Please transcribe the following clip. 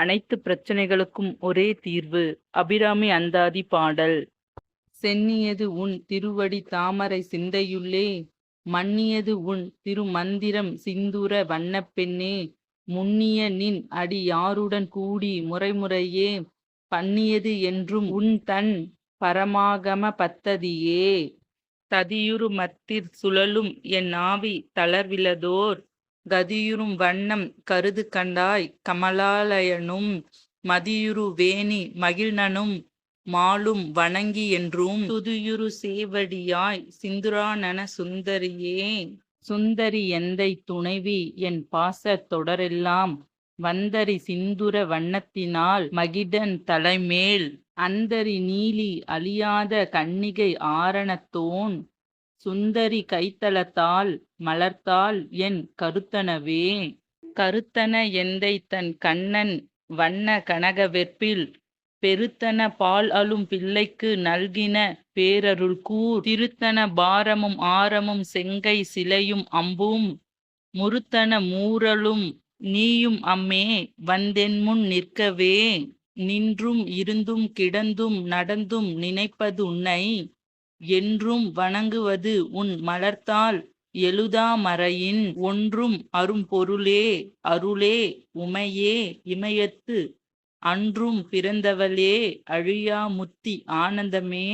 அனைத்து பிரச்சனைகளுக்கும் ஒரே தீர்வு. அபிராமி அந்தாதி பாடல். சென்னியது உன் திருவடி தாமரை சிந்தையுள்ளே மன்னியது உன் திருமந்திரம் சிந்துர வண்ணப்பெண்ணே முன்னிய நின் அடி யாருடன் கூடி முறைமுறையே பண்ணியது என்றும் உன் தன் பரமாகம பத்ததியே. ததியுரு மத்திர் சுழலும் என் ஆவி தளர்விலதோர் கதியுறும் வண்ணம் கருது கண்டாய் கமலாலயனும் மதியுறு வேணி மகிழ்நனும் மாலும் வணங்கி என்றும் துதியுறு சேவடியாய் சிந்துரானன சுந்தரியே சுந்தரி எந்தை துணைவி என் பாசத் தொடரெல்லாம் வந்தரி சிந்துர வண்ணத்தினால் மகிடன் தலைமேல் அந்தரி நீலி அழியாத கன்னிகை ஆரணத்தோன் சுந்தரி கைத்தளத்தால் மலர்த்தாள் என் கருத்தனவே. கருத்தன எந்தை தன் கண்ணன் வண்ண கனக வெற்பில் பெருத்தன பால் அழும் பிள்ளைக்கு நல்கின பேரருள் கூர். திருத்தன பாரமும் ஆரமும் செங்கை சிலையும் அம்பும் முறுத்தன மூரலும் நீயும் அம்மே வந்தென்முன் நிற்கவே. நின்றும் இருந்தும் கிடந்தும் நடந்தும் நினைப்பது உன்னை என்றும் வணங்குவது உன் மலர்த்தால் எழுதாமறையின் ஒன்றும் அரும்பொருளே அருளே உமையே இமயத்து அன்றும் பிறந்தவளே அழியா முத்தி ஆனந்தமே.